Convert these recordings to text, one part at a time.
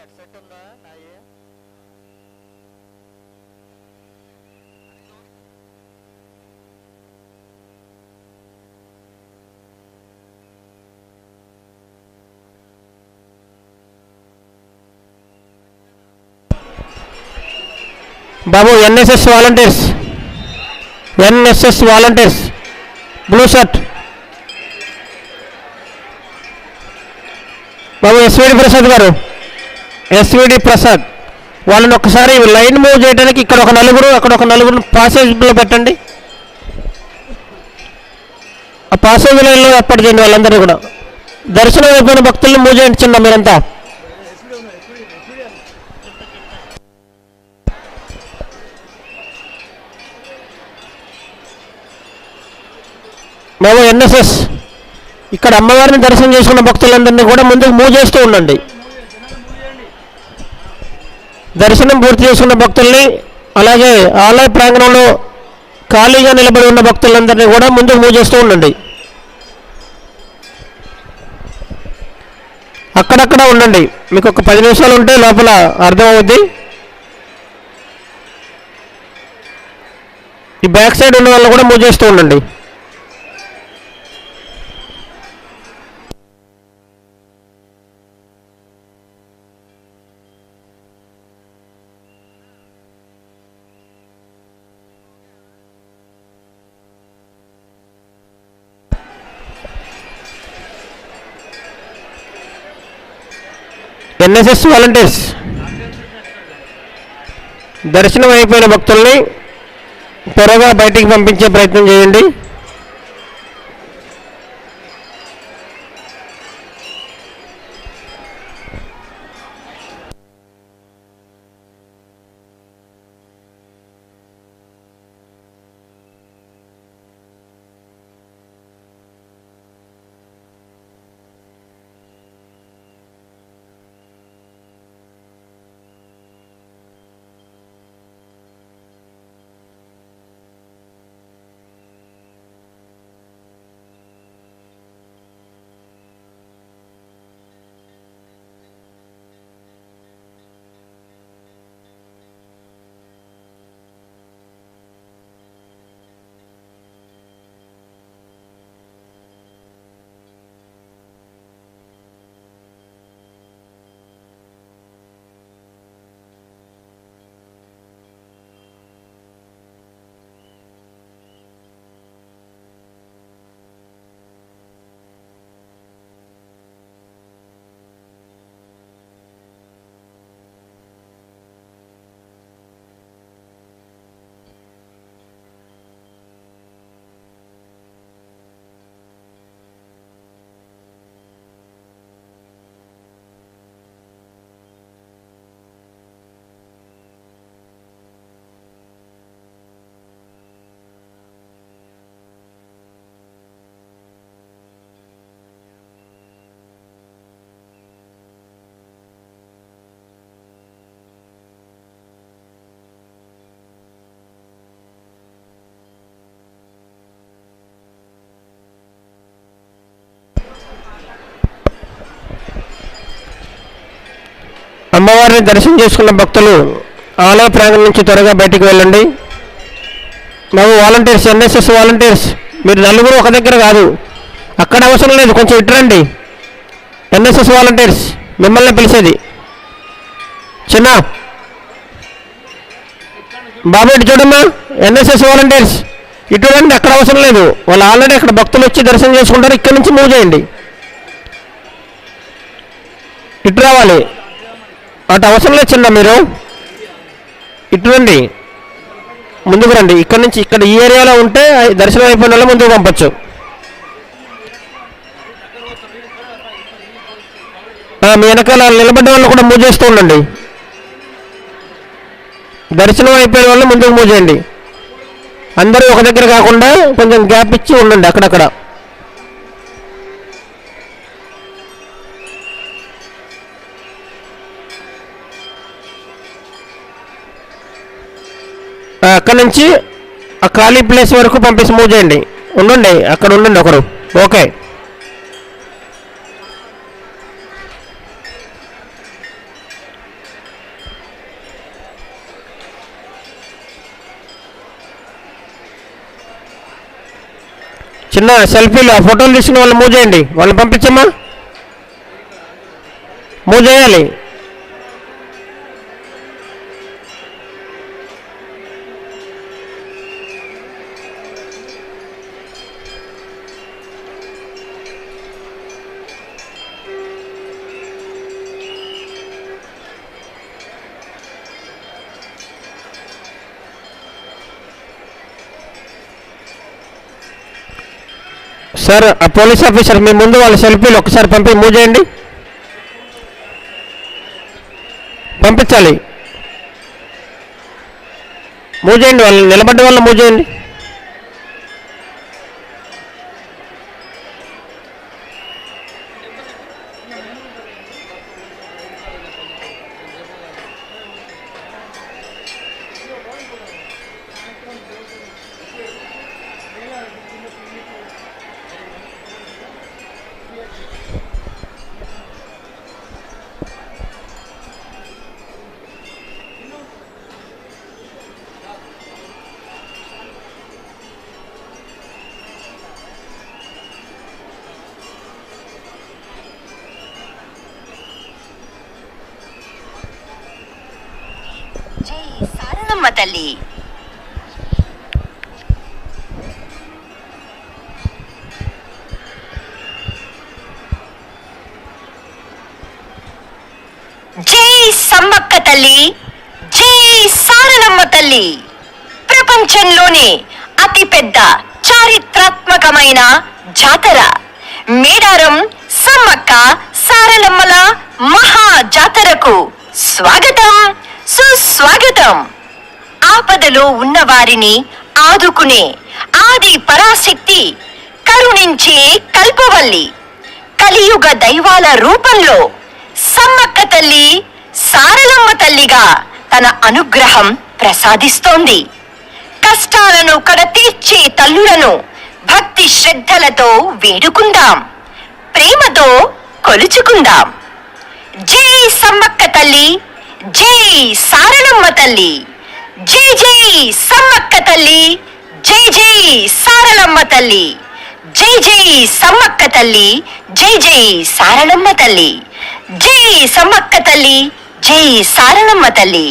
Headset ఉందా నాయే? బాబు NSS volunteers. NSS volunteers. Blue shirt. బాబు SVD Prasad గారు. ఎస్విడి ప్రసాద్ వాళ్ళని ఒకసారి లైన్ మూవ్ చేయడానికి ఇక్కడ ఒక నలుగురు అక్కడ ఒక నలుగురు పాసేజ్లో పెట్టండి. ఆ పాసేజ్ లైన్లో ఏర్పాటు చేయండి వాళ్ళందరూ కూడా. దర్శనం అయిపోయిన భక్తులను మూవ్ చేయండి చిన్న మీరంతా. మేము ఎన్ఎస్ఎస్. ఇక్కడ అమ్మవారిని దర్శనం చేసుకున్న భక్తులందరినీ కూడా ముందుకు మూవ్ చేస్తూ ఉండండి. దర్శనం పూర్తి చేసుకున్న భక్తుల్ని అలాగే ఆలయ ప్రాంగణంలో ఖాళీగా నిలబడి ఉన్న భక్తులందరినీ కూడా ముందుకు మూవ్ చేస్తూ ఉండండి. అక్కడక్కడ ఉండండి. మీకు ఒక పది నిమిషాలు ఉంటే లోపల అర్థమవుద్ది. ఈ బ్యాక్ సైడ్ ఉన్న వాళ్ళు కూడా మూవ్ చేస్తూ ఉండండి. NSS volunteers. దర్శనం అయిపోయిన భక్తుల్ని త్వరగా బయటికి పంపించే ప్రయత్నం చేయండి. అమ్మవారిని దర్శనం చేసుకున్న భక్తులు ఆలయ ప్రాంగణం నుంచి త్వరగా బయటికి వెళ్ళండి. బాబు వాలంటీర్స్ ఎన్ఎస్ఎస్ వాలంటీర్స్ మీరు నలుగురు ఒక దగ్గర కాదు. అక్కడ అవసరం లేదు కొంచెం ఇటురండి. ఎన్ఎస్ఎస్ వాలంటీర్స్ మిమ్మల్ని పిలిచేది. చిన్న. బాబు ఇటు చూడమ్మా. ఎన్ఎస్ఎస్ వాలంటీర్స్ ఇటు అక్కడ అవసరం లేదు. వాళ్ళు ఆల్రెడీ అక్కడ భక్తులు వచ్చి దర్శనం చేసుకుంటారు. ఇక్కడ నుంచి మూవ్ చేయండి. ఇటు రావాలి. అటు అవసరం లేదు చిన్న మీరు. ఇటు రండి. ముందుకు రండి. ఇక్కడ నుంచి ఇక్కడ ఈ ఏరియాలో ఉంటే దర్శనం అయిపోయిన వాళ్ళు ముందుకు పంపచ్చు. మీ వెనకాల నిలబడ్డ వాళ్ళు కూడా మూవ్ చేస్తూ ఉండండి. దర్శనం అయిపోయిన వాళ్ళు ముందుకు మూవ్ చేయండి. అందరూ ఒక దగ్గర కాకుండా కొంచెం గ్యాప్ ఇచ్చి ఉండండి అక్కడక్కడ. అక్కడ నుంచి ఆ ఖాళీ ప్లేస్ వరకు పంపిస్తే మూవ్ చేయండి. ఉండండి అక్కడ ఉండండి ఒకరు. ఓకే. చిన్న సెల్ఫీలు ఆ ఫోటోలు తీసుకుని వాళ్ళు మూవ్ చేయండి. వాళ్ళు పంపించమ్మా. మూవ్ చేయాలి. సార్ ఆ పోలీస్ ఆఫీసర్ మీ ముందు వాళ్ళ సెల్ఫీలు ఒకసారి పంపి మూవ్ చేయండి. పంపించాలి. మూవ్ చేయండి వాళ్ళు నిలబడ్డ వాళ్ళు మూవ్ చేయండి. తల్లి జై సమ్మక్క తల్లి జై సారలమ్మ తల్లి ప్రపంచంలోనే అతిపెద్ద చారిత్రాత్మకమైన జాతర మేడారం సమ్మక్క సారలమ్మల మహా జాతరకు స్వాగతం సుస్వాగతం ఆపదలో ఉన్నవారిని ఆదుకునే ఆది పరాశక్తి కరుణించే కల్పవల్లి కలియుగ దైవాల రూపంలో సమ్మక్క తల్లి సారలమ్మ తల్లిగా తన అనుగ్రహం ప్రసాదిస్తోంది. కష్టాలను కడతీర్చే తల్లులను భక్తి శ్రద్ధలతో వేడుకుందాం. ప్రేమతో కొలుచుకుందాం. జై సమ్మక్క తల్లి జై సారలమ్మ తల్లి. జై జై సమ్మక్క తల్లి జై జై సారలమ్మ తల్లి జై జై సమ్మక్క తల్లి జై జై సారలమ్మ తల్లి జై సమ్మక్క తల్లి జై సారలమ్మ తల్లి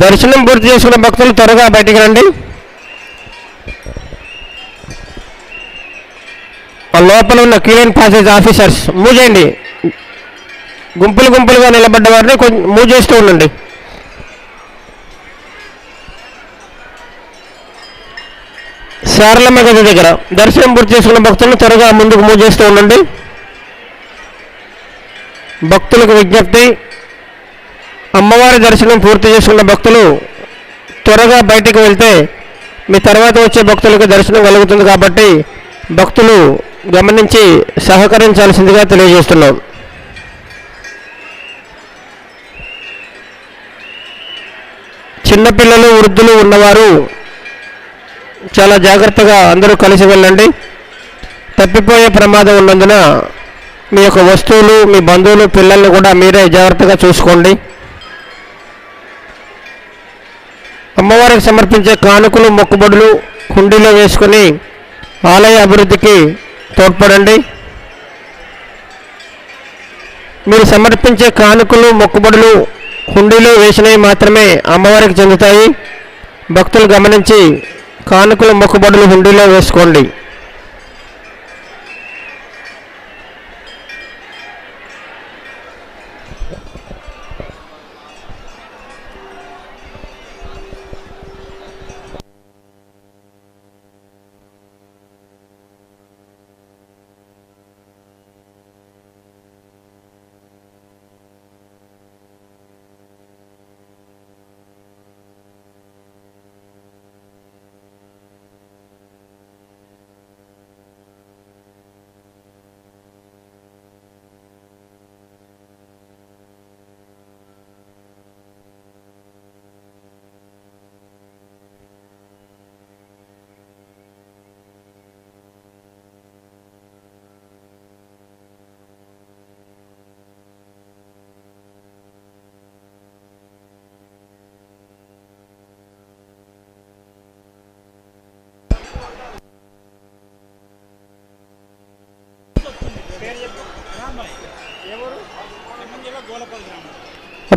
దర్శనం పూర్తి చేసుకున్న భక్తులు త్వరగా బయటికి రండి. లోపల ఉన్న క్లీన్ పాసేజ్ ఆఫీసర్స్ మూజేయండి గుంపులు గుంపులుగా నిలబడ్డ వారిని కొంచెం మూవ్ చేస్తూ ఉండండి. సారలమ్మ గది దగ్గర దర్శనం పూర్తి చేసుకున్న భక్తులను త్వరగా ముందుకు మూవ్ చేస్తూ ఉండండి. భక్తులకు విజ్ఞప్తి అమ్మవారి దర్శనం పూర్తి చేసుకున్న భక్తులు త్వరగా బయటికి వెళ్తే మీ తర్వాత వచ్చే భక్తులకు దర్శనం కలుగుతుంది కాబట్టి భక్తులు గమనించి సహకరించాల్సిందిగా తెలియజేస్తున్నాం. చిన్నపిల్లలు వృద్ధులు ఉన్నవారు చాలా జాగ్రత్తగా అందరూ కలిసి వెళ్ళండి. తప్పిపోయే ప్రమాదం ఉన్నందున మీ యొక్క వస్తువులు మీ బంధువులు పిల్లల్ని కూడా మీరే జాగ్రత్తగా చూసుకోండి. అమ్మవారికి సమర్పించే కానుకలు మొక్కుబడులు హుండీలో వేసుకొని ఆలయ అభివృద్ధికి తోడ్పడండి. మీరు సమర్పించే కానుకలు మొక్కుబడులు హుండీలో వేసినవి మాత్రమే అమ్మవారికి చెందుతాయి. భక్తులు గమనించి కానుకలు మొక్కుబడులు హుండీలో వేసుకోండి.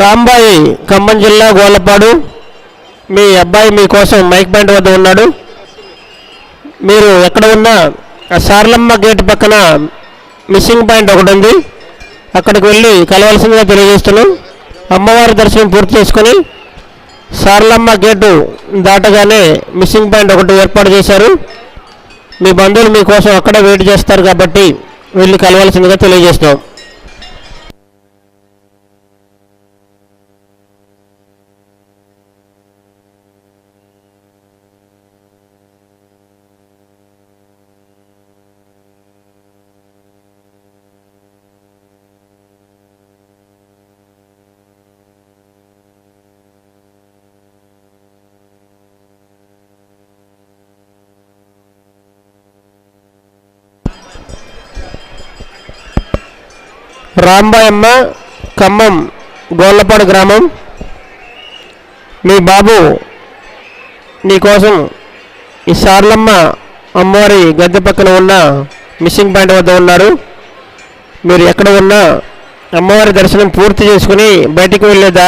రాంబాయి. ఖమ్మం జిల్లా గోలపాడు మీ అబ్బాయి మీకోసం మైక్ బ్యాండ్ వద్ద ఉన్నాడు. మీరు ఎక్కడ ఉన్నా ఆ సార్లమ్మ గేట్ పక్కన మిస్సింగ్ పాయింట్ ఒకటి ఉంది. అక్కడికి వెళ్ళి కలవాల్సిందిగా తెలియజేస్తున్నాం. అమ్మవారి దర్శనం పూర్తి చేసుకొని సార్లమ్మ గేటు దాటగానే మిస్సింగ్ పాయింట్ ఒకటి ఏర్పాటు చేశారు. మీ బంధువులు మీకోసం అక్కడే వెయిట్ చేస్తారు కాబట్టి వెళ్ళి కలవాల్సిందిగా తెలియజేస్తున్నాం. రాంబాయమ్మ ఖమ్మం గోళ్ళపాడు గ్రామం. మీ బాబు నీకోసం ఈ సార్లమ్మ అమ్మవారి గద్దె పక్కన ఉన్న మిస్సింగ్ పాయింట్ వద్ద ఉన్నారు. మీరు ఎక్కడ ఉన్నా అమ్మవారి దర్శనం పూర్తి చేసుకుని బయటికి వెళ్ళేదా